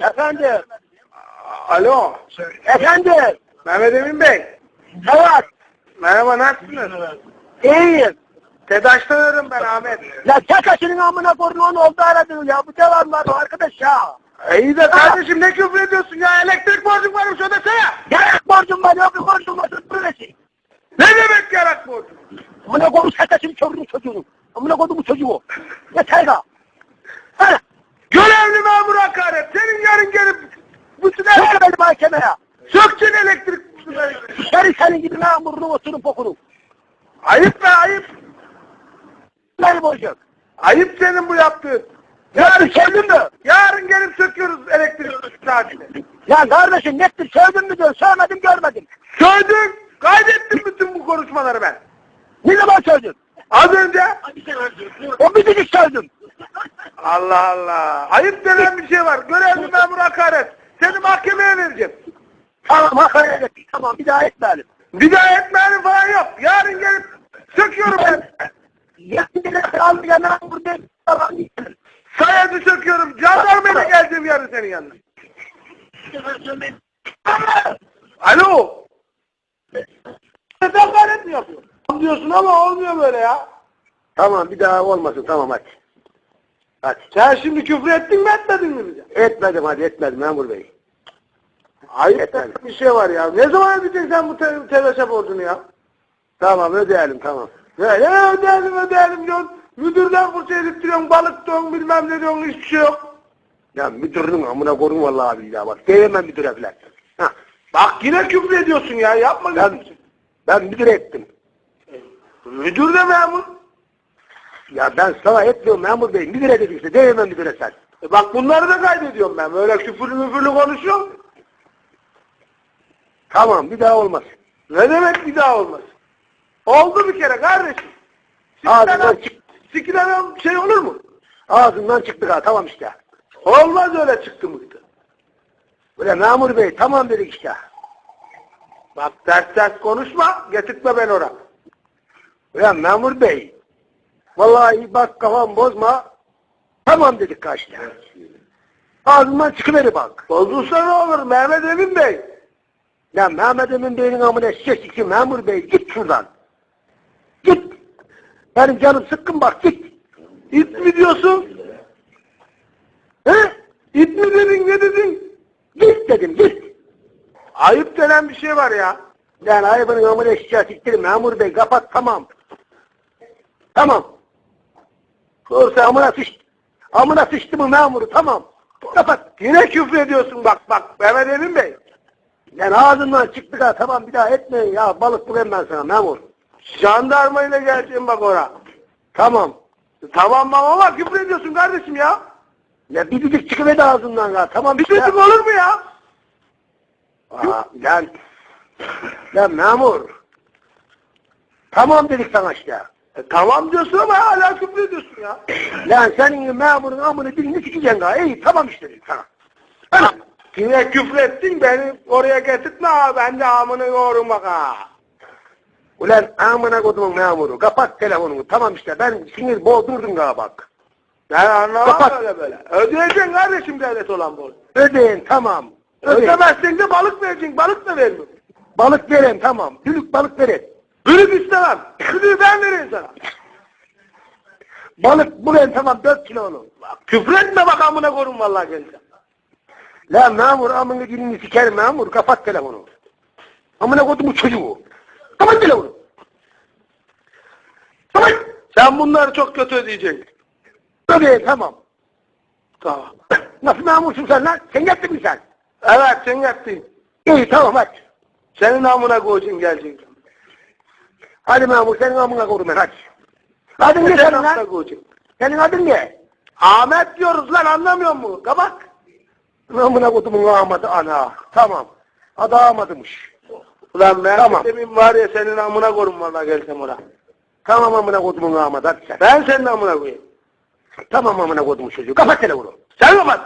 Efendim. Alo. Efendim. Mehmet Emin Bey. Evet. Merhaba nasılsınız? İyiyim. TEDAŞ'tan arıyorum ben Ahmet. Ya çakaşının amına koyduğun oldu aradın ya. Bu devam var arkadaş ya. İyi de kardeşim ne küfür ediyorsun ya? Elektrik borcum varmış ödesene. Yarak borcum var yok bir borcum var. Ne demek yarak borcum? Amına koyduğum çakaşının çocuğunu çocuğunu. Amına koyduğum çocuğu o. Yeter ga. Hadi. Görevli memur hakaret. Senin yarın gelip bütün ev... beni mahkemeye. Sökçün elektrik. Seni senin gibi memurunu oturun pokunu. Ayıp be ayıp. Beni borcum. Ayıp senin bu yaptığın. Yarın sevdin mi? Yarın gelip söküyoruz elektrik saatini. Ya kardeşim nettir sevdin mi diyor. Sevmedim görmedim. Söyledin. Kaydettim bütün bu konuşmaları ben. Ne zaman sevdin? Az önce. O bir dedik sevdim. Allah Allah. Ayıp denen bir şey var. Görevli memur hakaret. Seni mahkemeye vereceğim. Tamam hakaret ettik. Tamam bir daha etmeyelim. Bir daha etmenin falan yok. Yarın gelip söküyorum ben. Yetkililer aldı ya memur değil. Tamam gidelim. Sayacı söküyorum. Jandarmayla geleceğim yarın senin yanına. Alo. Sen hakaret mi yapıyorsun? Diyorsun ama olmuyor böyle ya. Tamam bir daha olmasın tamam hadi. Hadi. Sen şimdi küfür ettin mi etmedin mi bize? Etmedim hadi etmedim memur bey. Ayıp Etmedim. bir şey var ya. Ne zaman ödeyeceksin sen bu te borcunu ya? Tamam ödeyelim tamam. Ne ödeyelim ödeyelim diyorsun. Müdürden fırça edip duruyorsun. Balık diyorsun bilmem ne diyorsun. Hiçbir şey yok. Ya müdürün amına koyun vallahi billahi bak. Değmem müdüre falan. Hah. Bak yine küfür ediyorsun ya. Yapma Ben, ben müdür ettim. Müdür de memur. Ya ben sana etmiyorum memur bey. Müdüre dedim işte. Değmem müdüre sen. E bak bunları da kaydediyorum ben. Böyle küfürlü müfürlü konuşuyorum. Tamam bir daha olmaz. Ne demek bir daha olmaz? Oldu bir kere kardeşim. Ağzından çık. sikilenen şey olur mu? Ağzından çıktık ha tamam işte. Olmaz öyle çıktı mıktı. Böyle memur bey tamam dedik işte. Bak ters ters konuşma. Getirtme ben oraya. Ya memur bey. Vallahi bak kafam bozma. Tamam dedik kaçta. Ağzından çıkıveri bak. Bozulsa ne olur Mehmet Emin Bey? Ya Mehmet Emin Bey'in amına şişesi ki memur bey git şuradan. Git. Benim canım sıkkın bak git. İt mi diyorsun? He? İt mi dedin ne dedin? Git dedim git. Ayıp denen bir şey var ya. Yani ayıbının amına şişesi siktir memur bey kapat tamam. Tamam. Sen amına sıçtı. Amına sıçtı mı memuru tamam. Kapat. Yine küfür ediyorsun bak bak Mehmet Emin Bey. Yani ağzından çıktı ha tamam bir daha etmeyin ya balık bulayım ben sana memur. Jandarmayla geleceğim bak oraya. Tamam. Tamam bak ama küfür ediyorsun kardeşim ya. Ya bir düdük çıkıverdi ağzından ya tamam Bir dedim olur mu ya? Aa, lan. Lan memur. Tamam dedik sana işte. E, tamam diyorsun ama hala küfür ediyorsun ya. Lan senin memurun amını dilini sikeceksin ha. İyi tamam işte dedik sana. Tamam. Yine küfür ettin beni oraya getirtme ha ben de amını yoğurum bak ha. Ulan amına kodumun memuru. Kapat telefonunu. Tamam işte ben sinir boğdurdum galiba bak. Ben anlamam Kapat. böyle böyle. Ödeyeceksin kardeşim devlet olan borcu. Ödeyin tamam. Ödeyin. Ödemezsen de balık vereceksin. Balık da vermiyor. Balık verin tamam. Dülük balık verin. Bülük istemem. Bülüğü ben vereyim sana. Balık bu ben tamam 4 kilo. Bak, küfür etme bak amına korum vallahi gelince. Lan memur amına dilini sikerim memur. Kapat telefonu. Amına kodumun çocuğu. Kapat telefonu. Kapat. Sen bunları çok kötü ödeyeceksin. Ödeyin tamam. Tamam. Nasıl memursun sen lan? Sen yaptın mı sen? Evet sen yaptın. İyi tamam hadi. Senin amına koyacağım geleceksin. Hadi memur senin amına koydum ben hadi. Adın ne Senin lan? Senin adın ne? Ahmet diyoruz lan anlamıyor musun? Kabak. Amına kodumun amadı ana. Tamam. Adı amadımış. Ulan Mehmet Tamam. Emin var ya senin amına korum vallahi gelsem oraya. Tamam amına kodumun amadı hadi sen. Ben senin amına koyayım. Tamam amına kodumun çocuğu. Kapat telefonu. Sen kapat.